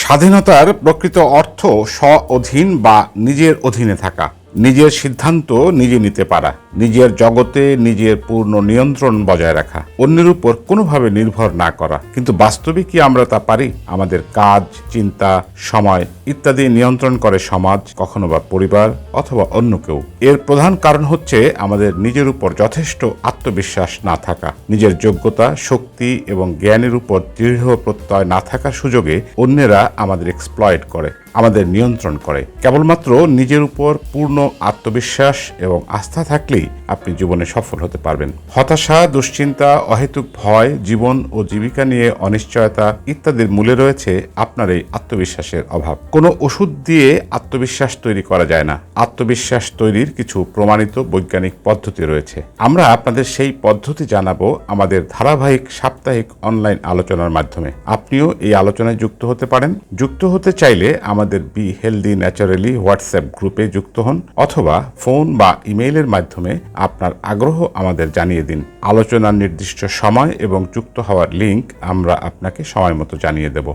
স্বাধীনতার প্রকৃত অর্থ স্ব অধীন বা নিজের অধীনে থাকা। নিজের সিদ্ধান্ত নিজে নিতে পারা। নিজের জগতে নিজের পূর্ণ নিয়ন্ত্রণ বজায় রাখা। অন্যের উপর কোনোভাবে নির্ভর না করা। কিন্তু বাস্তবে কি আমরা তা পারি? আমাদের কাজ, চিন্তা, সময় ইত্যাদি নিয়ন্ত্রণ করে সমাজ, কখনো বা পরিবার অথবা অন্য কেউ। এর প্রধান কারণ হচ্ছে আমাদের নিজের উপর যথেষ্ট আত্মবিশ্বাস না থাকা। নিজের যোগ্যতা, শক্তি এবং জ্ঞানের উপর দৃঢ় প্রত্যয় না থাকার সুযোগে অন্যেরা আমাদের এক্সপ্লয়েট করে, আমাদের নিয়ন্ত্রণ করে। কেবলমাত্র নিজের উপর পূর্ণ আত্মবিশ্বাস এবং আস্থা থাকলেই আপনি জীবনে সফল হতে পারবেন। হতাশা, দুশ্চিন্তা অহেতুক ভয়, জীবন ও জীবিকা নিয়ে অনিশ্চয়তা ইত্যাদির মূলে রয়েছে আপনার এই আত্মবিশ্বাসের অভাব। কোনো ওষুধ দিয়ে আত্মবিশ্বাস তৈরি করা যায় না। আত্মবিশ্বাস তৈরির কিছু প্রমাণিত বৈজ্ঞানিক পদ্ধতি রয়েছে। আমরা আপনাদের সেই পদ্ধতি জানাব আমাদের ধারাবাহিক সাপ্তাহিক অনলাইন আলোচনার মাধ্যমে। আপনিও এই আলোচনায় যুক্ত হতে পারেন। যুক্ত হতে চাইলে আমাদের বি হেলদি ন্যাচারালি হোয়াটসঅ্যাপ গ্রুপে যুক্ত হন অথবা ফোন বা ইমেইলের মাধ্যমে আপনার আগ্রহ আমাদের জানিয়ে দিন। আলোচনার নির্দিষ্ট সময় এবং যুক্ত হওয়ার লিঙ্ক আমরা আপনাকে সময় মতো জানিয়ে দেব।